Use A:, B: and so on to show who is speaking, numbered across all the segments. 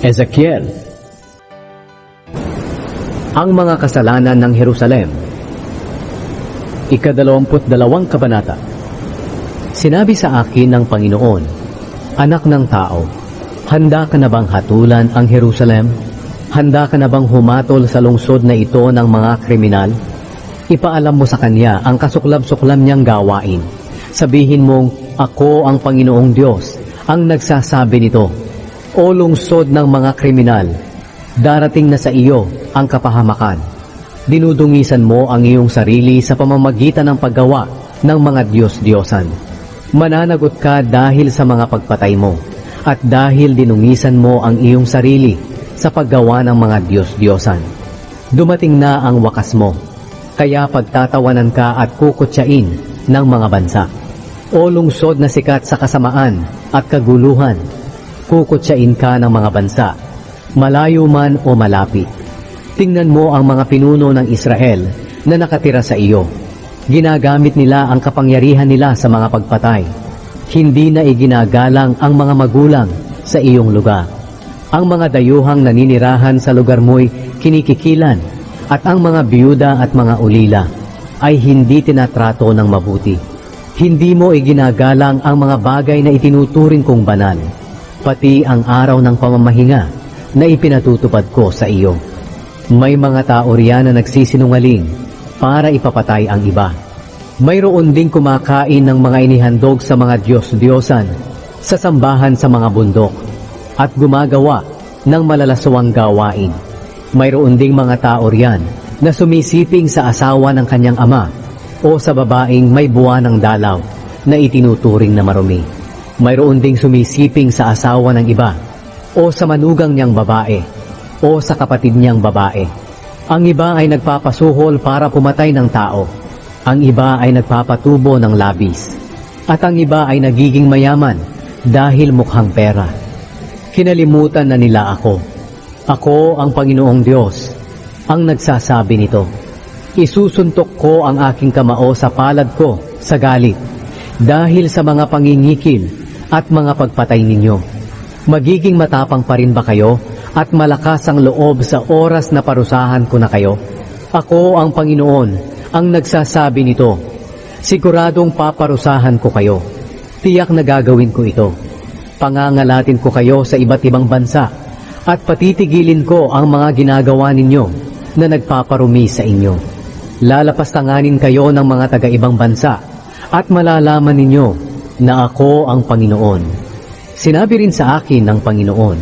A: Ezekiel Ang mga kasalanan ng Jerusalem Ikadalawamput dalawang kabanata Sinabi sa akin ng Panginoon, Anak ng tao, handa ka na bang hatulan ang Jerusalem? Handa ka na bang humatol sa lungsod na ito ng mga kriminal? Ipaalam mo sa kanya ang kasuklab-suklam niyang gawain. Sabihin mong, Ako ang Panginoong Diyos, ang nagsasabi nito. O lungsod ng mga kriminal, darating na sa iyo ang kapahamakan. Dinudungisan mo ang iyong sarili sa pamamagitan ng paggawa ng mga Diyos-Diyosan. Mananagot ka dahil sa mga pagpatay mo, at dahil dinungisan mo ang iyong sarili sa paggawa ng mga Diyos-Diyosan. Dumating na ang wakas mo, kaya pagtatawanan ka at kukutsain ng mga bansa. O lungsod na sikat sa kasamaan at kaguluhan, kukutsain ka ng mga bansa, malayo man o malapit. Tingnan mo ang mga pinuno ng Israel na nakatira sa iyo. Ginagamit nila ang kapangyarihan nila sa mga pagpatay. Hindi na iginagalang ang mga magulang sa iyong lugar. Ang mga dayuhang naninirahan sa lugar mo'y kinikikilan at ang mga biyuda at mga ulila ay hindi tinatrato ng mabuti. Hindi mo iginagalang ang mga bagay na itinuturing kong banal, pati ang araw ng pamamahinga na ipinatutupad ko sa iyo. May mga tao riyan na nagsisinungaling para ipapatay ang iba. Mayroon ding kumakain ng mga inihandog sa mga Diyos-Diyosan sa sambahan sa mga bundok at gumagawa ng malalaswang gawain. Mayroon ding mga tao riyan na sumisiping sa asawa ng kanyang ama o sa babaeng may buwan ng dalaw na itinuturing na marumi. Mayroon ding sumisiping sa asawa ng iba o sa manugang niyang babae o sa kapatid niyang babae. Ang iba ay nagpapasuhol para pumatay ng tao. Ang iba ay nagpapatubo ng labis. At ang iba ay nagiging mayaman dahil mukhang pera. Kinalimutan na nila ako. Ako ang Panginoong Diyos, ang nagsasabi nito. Isusuntok ko ang aking kamao sa palad ko sa galit dahil sa mga pangingikil at mga pagpatay ninyo. Magiging matapang pa rin ba kayo at malakas ang loob sa oras na parusahan ko na kayo? Ako ang Panginoon ang nagsasabi nito. Siguradong paparusahan ko kayo. Tiyak na gagawin ko ito. Pangangalatin ko kayo sa iba't ibang bansa at patitigilin ko ang mga ginagawa ninyo na nagpaparumi sa inyo. Lalapastanganin kayo ng mga taga-ibang bansa at malalaman ninyo na ako ang Panginoon. Sinabi rin sa akin ng Panginoon,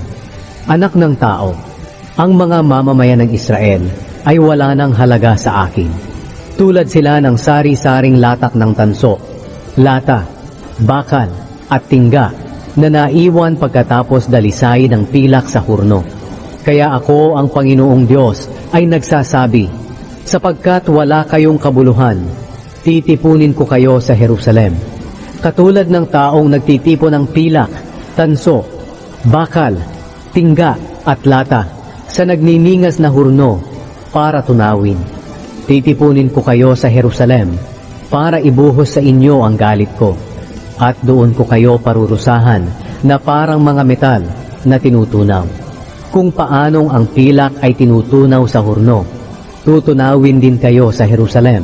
A: Anak ng tao, ang mga mamamayan ng Israel ay wala ng halaga sa akin. Tulad sila ng sari-saring latak ng tanso, lata, bakal, at tingga na naiwan pagkatapos dalisay ng pilak sa hurno. Kaya ako ang Panginoong Diyos ay nagsasabi, sapagkat wala kayong kabuluhan, titipunin ko kayo sa Jerusalem. Katulad ng taong nagtitipon ng pilak, tanso, bakal, tingga at lata sa nagniningas na hurno para tunawin. Titipunin ko kayo sa Jerusalem para ibuhos sa inyo ang galit ko at doon ko kayo parurusahan na parang mga metal na tinutunaw. Kung paanong ang pilak ay tinutunaw sa hurno, tutunawin din kayo sa Jerusalem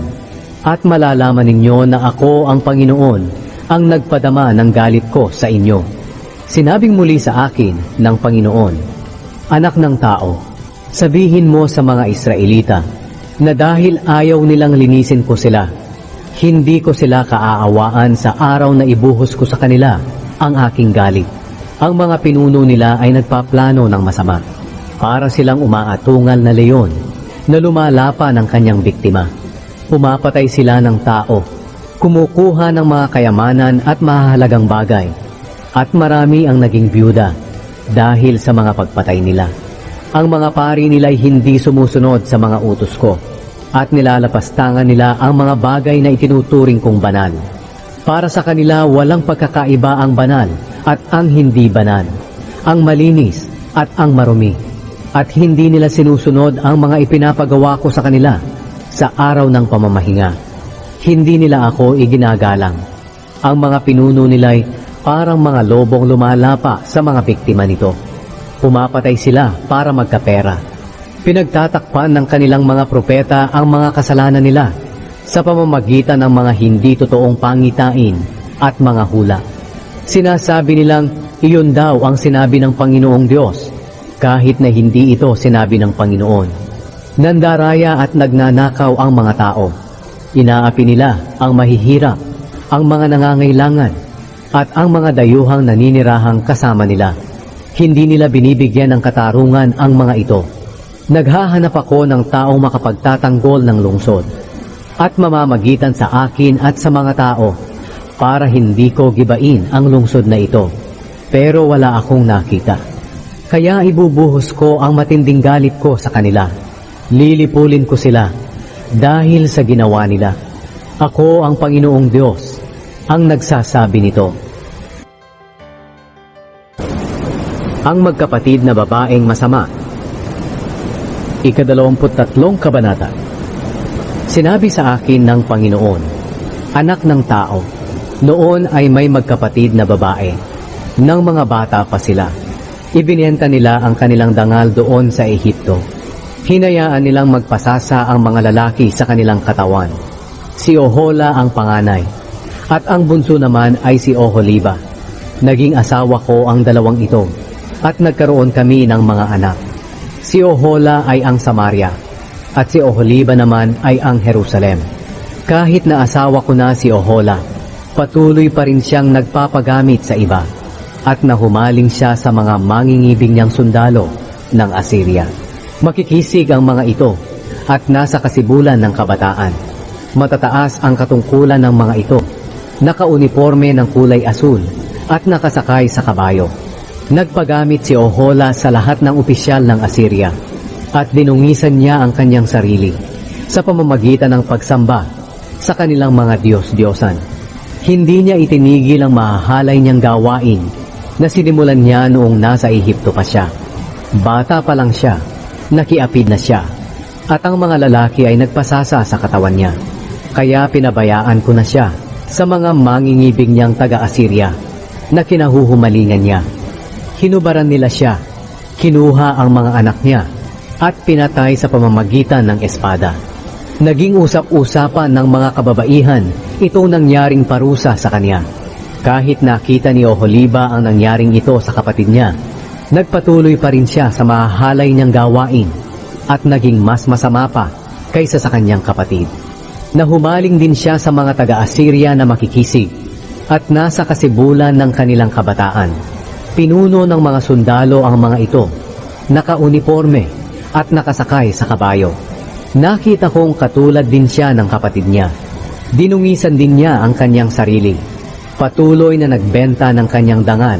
A: at malalaman ninyo na ako ang Panginoon ang nagpadama ng galit ko sa inyo. Sinabing muli sa akin ng Panginoon, Anak ng tao, sabihin mo sa mga Israelita na dahil ayaw nilang linisin ko sila, hindi ko sila kaaawaan sa araw na ibuhos ko sa kanila ang aking galit. Ang mga pinuno nila ay nagpaplano ng masama para silang umaatungal na leon na lumalapa ng kanyang biktima. Pumapatay sila ng tao, kumukuha ng mga kayamanan at mahalagang bagay, at marami ang naging byuda dahil sa mga pagpatay nila. Ang mga pari nila ay hindi sumusunod sa mga utos ko at nilalapastangan nila ang mga bagay na itinuturing kong banal. Para sa kanila walang pagkakaiba ang banal at ang hindi banal, ang malinis at ang marumi. At hindi nila sinusunod ang mga ipinapagawa ko sa kanila sa araw ng pamamahinga. Hindi nila ako iginagalang. Ang mga pinuno nila'y parang mga lobong lumalapa sa mga biktima nito. Pumapatay sila para magkapera. Pinagtatakpan ng kanilang mga propeta ang mga kasalanan nila sa pamamagitan ng mga hindi totoong pangitain at mga hula. Sinasabi nilang iyon daw ang sinabi ng Panginoong Diyos kahit na hindi ito sinabi ng Panginoon. Nandaraya at nagnanakaw ang mga tao. Inaapi nila ang mahihirap, ang mga nangangailangan, at ang mga dayuhang naninirahang kasama nila. Hindi nila binibigyan ng katarungan ang mga ito. Naghahanap ako ng taong makapagtatanggol ng lungsod at mamamagitan sa akin at sa mga tao para hindi ko gibain ang lungsod na ito. Pero wala akong nakita. Kaya ibubuhos ko ang matinding galit ko sa kanila. Lilipulin ko sila dahil sa ginawa nila. Ako ang Panginoong Diyos ang nagsasabi nito. Ang magkapatid na babaeng masama. Ikadalawamput tatlong kabanata. Sinabi sa akin ng Panginoon, Anak ng tao, noon ay may magkapatid na babae. Nang mga bata pa sila, ibinenta nila ang kanilang dangal doon sa Ehipto. Hinayaan nilang magpasasa ang mga lalaki sa kanilang katawan. Si Ohola ang panganay, at ang bunso naman ay si Oholiba. Naging asawa ko ang dalawang ito, at nagkaroon kami ng mga anak. Si Ohola ay ang Samaria, at si Oholiba naman ay ang Jerusalem. Kahit na asawa ko na si Ohola, patuloy pa rin siyang nagpapagamit sa iba, at nahumaling siya sa mga mangingibig niyang sundalo ng Assyria. Makikisig ang mga ito, at nasa kasibulan ng kabataan. Matataas ang katungkulan ng mga ito, nakauniforme ng kulay asul, at nakasakay sa kabayo. Nagpagamit si Ohola sa lahat ng opisyal ng Assyria at dinungisan niya ang kanyang sarili sa pamamagitan ng pagsamba sa kanilang mga Diyos-Diyosan. Hindi niya itinigil ang mahahalay niyang gawain na sinimulan niya noong nasa Ehipto pa siya. Bata pa lang siya, nakiapid na siya, at ang mga lalaki ay nagpasasa sa katawan niya. Kaya pinabayaan ko na siya sa mga mangingibig niyang taga-Assyria na kinahuhumalingan niya. Hinubaran nila siya, kinuha ang mga anak niya, at pinatay sa pamamagitan ng espada. Naging usap-usapan ng mga kababaihan itong nangyaring parusa sa kanya. Kahit nakita ni Oholiba ang nangyaring ito sa kapatid niya, nagpatuloy pa rin siya sa mahahalay niyang gawain at naging mas masama pa kaysa sa kanyang kapatid. Nahumaling din siya sa mga taga-Assyria na makikisig at nasa kasibulan ng kanilang kabataan. Pinuno ng mga sundalo ang mga ito, naka-uniforme at nakasakay sa kabayo. Nakita kong katulad din siya ng kapatid niya. Dinungisan din niya ang kanyang sarili. Patuloy na nagbenta ng kanyang dangal,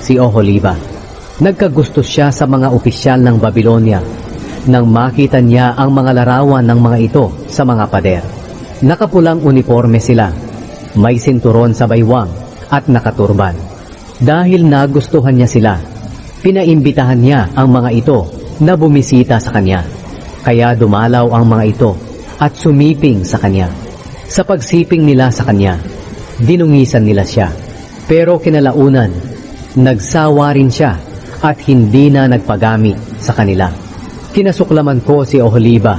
A: si Oholiba. Nagkagusto siya sa mga opisyal ng Babylonia nang makita niya ang mga larawan ng mga ito sa mga pader. Nakapulang uniforme sila, may sinturon sa baywang at nakaturban. Dahil nagustuhan niya sila, pinaimbitahan niya ang mga ito na bumisita sa kanya. Kaya dumalaw ang mga ito at sumiping sa kanya. Sa pagsiping nila sa kanya, dinungisan nila siya. Pero kinalaunan, nagsawa rin siya at hindi na nagpagamit sa kanila. Kinasuklaman ko si Oholiba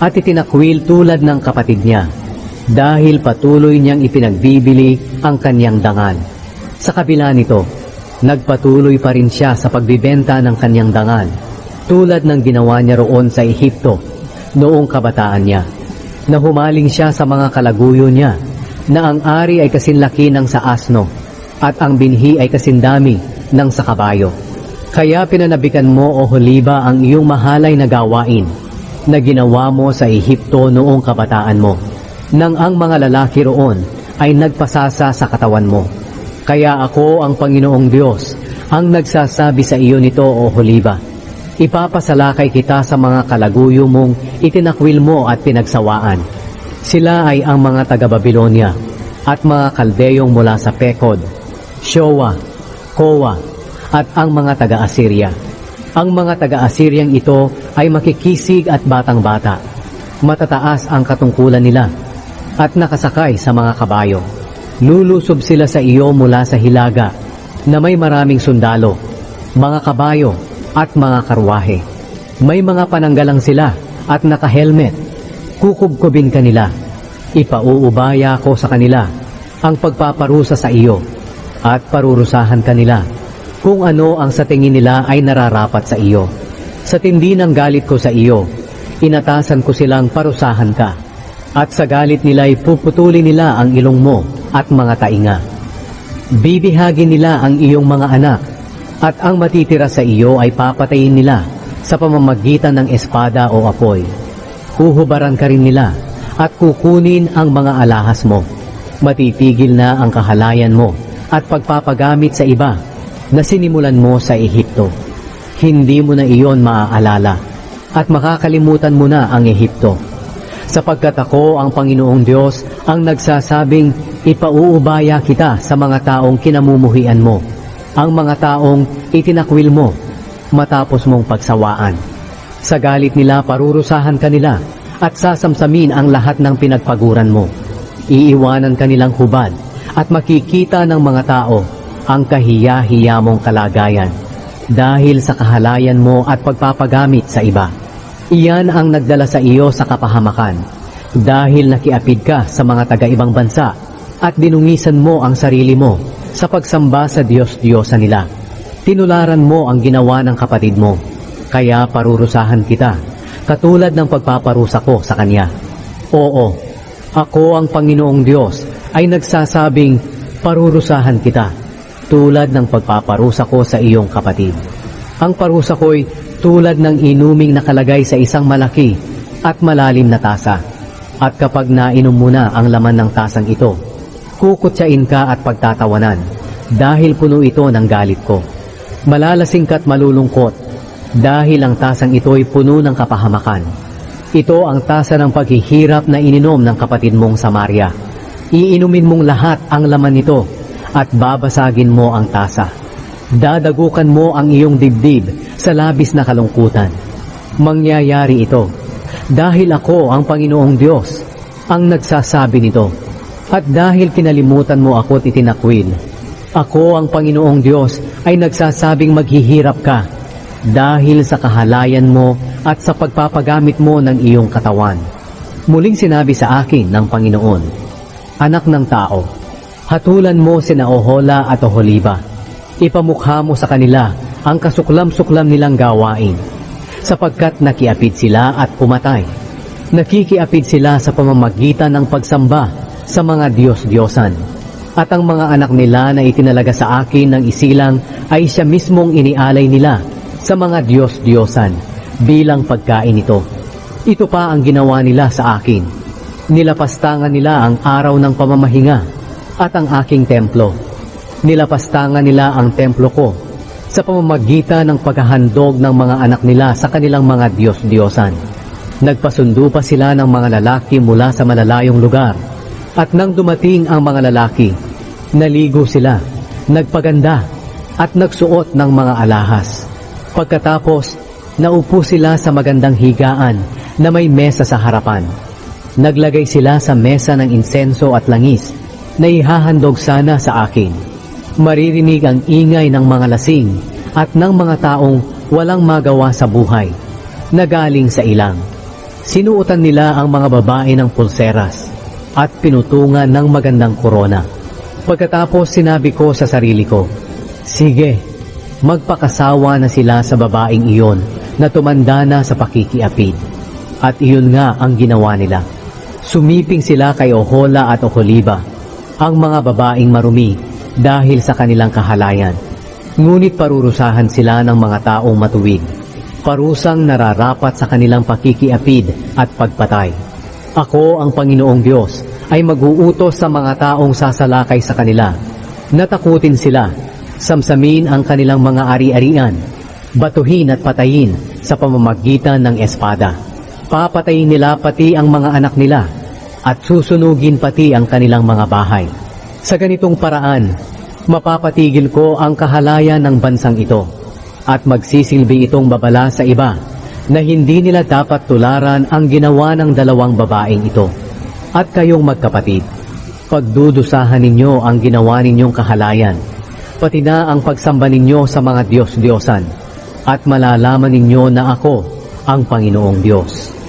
A: at itinakwil tulad ng kapatid niya dahil patuloy niyang ipinagbibili ang kanyang dangal. Sa kabila nito, nagpatuloy pa rin siya sa pagbibenta ng kanyang dangal tulad ng ginawa niya roon sa Ehipto noong kabataan niya. Nahumaling siya sa mga kalaguyo niya na ang ari ay kasinlaki ng sa asno at ang binhi ay kasindami ng sa kabayo. Kaya pinanabikan mo o Holiba ang iyong mahalay na gawain na ginawa mo sa Ehipto noong kabataan mo nang ang mga lalaki roon ay nagpasasa sa katawan mo. Kaya ako ang Panginoong Diyos ang nagsasabi sa iyo nito o Holiba. Ipapasalakay kita sa mga kalaguyo mong itinakwil mo at pinagsawaan. Sila ay ang mga taga-Babylonia at mga kaldeyong mula sa Pekod, Showa, Kowa, at ang mga taga-Assyria. Ang mga taga-Assyriang ito ay makikisig at batang-bata. Matataas ang katungkulan nila at nakasakay sa mga kabayo. Lulusob sila sa iyo mula sa hilaga na may maraming sundalo, mga kabayo at mga karwahe. May mga pananggalang sila at naka-helmet. Kukubkubin ka nila. Ipauubaya ko sa kanila ang pagpaparusa sa iyo at parurusahan kanila kung ano ang sa tingin nila ay nararapat sa iyo. Sa tindi ng galit ko sa iyo, inatasan ko silang parusahan ka. At sa galit nila'y puputulin nila ang ilong mo at mga tainga. Bibihagin nila ang iyong mga anak at ang matitira sa iyo ay papatayin nila sa pamamagitan ng espada o apoy. Huhubaran ka rin nila at kukunin ang mga alahas mo. Matitigil na ang kahalayan mo at pagpapagamit sa iba na sinimulan mo sa Ehipto. Hindi mo na iyon maaalala at makakalimutan mo na ang Ehipto. Sapagkat ako ang Panginoong Diyos ang nagsasabing ipauubaya kita sa mga taong kinamumuhian mo, ang mga taong itinakwil mo matapos mong pagsawaan. Sa galit nila parurusahan kanila at sasamsamin ang lahat ng pinagpaguran mo. Iiwanan kanilang hubad at makikita ng mga tao ang kahiya-hiya mong kalagayan dahil sa kahalayan mo at pagpapagamit sa iba. Iyan ang nagdala sa iyo sa kapahamakan dahil nakiapid ka sa mga taga-ibang bansa at dinungisan mo ang sarili mo sa pagsamba sa Diyos-Diyosa nila. Tinularan mo ang ginawa ng kapatid mo, kaya parurusahan kita, katulad ng pagpaparusa ko sa kanya. Oo, ako ang Panginoong Diyos ay nagsasabing parurusahan kita, tulad ng pagpaparusa ko sa iyong kapatid. Ang parusa ko'y tulad ng inuming nakalagay sa isang malaki at malalim na tasa. At kapag nainom mo na ang laman ng tasang ito, kukutsain ka at pagtatawanan dahil puno ito ng galit ko. Malalasing ka't malulungkot dahil ang tasang ito'y puno ng kapahamakan. Ito ang tasa ng paghihirap na ininom ng kapatid mong Samaria. Iinumin mong lahat ang laman nito at babasagin mo ang tasa. Dadagukan mo ang iyong dibdib sa labis na kalungkutan. Mangyayari ito dahil ako ang Panginoong Diyos ang nagsasabi nito. At dahil kinalimutan mo ako at itinakwil, ako ang Panginoong Diyos ay nagsasabing maghihirap ka dahil sa kahalayan mo at sa pagpapagamit mo ng iyong katawan. Muling sinabi sa akin ng Panginoon, Anak ng tao, hatulan mo sina Ohola at Oholiba. Ipamukha mo sa kanila ang kasuklam-suklam nilang gawain, sapagkat nakiapid sila at pumatay. Nakikiapid sila sa pamamagitan ng pagsamba sa mga Diyos-Diyosan. At ang mga anak nila na itinalaga sa akin ng isilang ay siya mismong inialay nila sa mga Diyos-Diyosan bilang pagkain ito. Ito pa ang ginawa nila sa akin. Nilapastangan nila ang araw ng pamamahinga at ang aking templo. Nilapastangan nila ang templo ko sa pamamagitan ng paghahandog ng mga anak nila sa kanilang mga Diyos-Diyosan. Nagpasundo pa sila ng mga lalaki mula sa malalayong lugar. At nang dumating ang mga lalaki, naligo sila, nagpaganda, at nagsuot ng mga alahas. Pagkatapos, naupo sila sa magandang higaan na may mesa sa harapan. Naglagay sila sa mesa ng insenso at langis na ihahandog sana sa akin. Maririnig ang ingay ng mga lasing at ng mga taong walang magawa sa buhay na galing sa ilang. Sinuotan nila ang mga babae ng pulseras at pinutungan ng magandang korona. Pagkatapos sinabi ko sa sarili ko, Sige, magpakasawa na sila sa babaeng iyon na tumanda na sa pakikiapid. At iyon nga ang ginawa nila. Sumiping sila kay Ohola at Oholiba, ang mga babaeng marumi dahil sa kanilang kahalayan. Ngunit parurusahan sila ng mga taong matuwid, parusang nararapat sa kanilang pakikiapid at pagpatay. Ako ang Panginoong Diyos ay mag-uutos sa mga taong sasalakay sa kanila. Natakutin sila, samsamin ang kanilang mga ari-arian, batuhin at patayin sa pamamagitan ng espada. Papatayin nila pati ang mga anak nila at susunugin pati ang kanilang mga bahay. Sa ganitong paraan, mapapatigil ko ang kahalayan ng bansang ito at magsisilbi itong babala sa iba na hindi nila dapat tularan ang ginawa ng dalawang babaeng ito. At kayong magkapatid, pagdudusahan ninyo ang ginawa ninyong kahalayan, pati na ang pagsamba ninyo sa mga Diyos-Diyosan, at malalaman ninyo na ako ang Panginoong Diyos.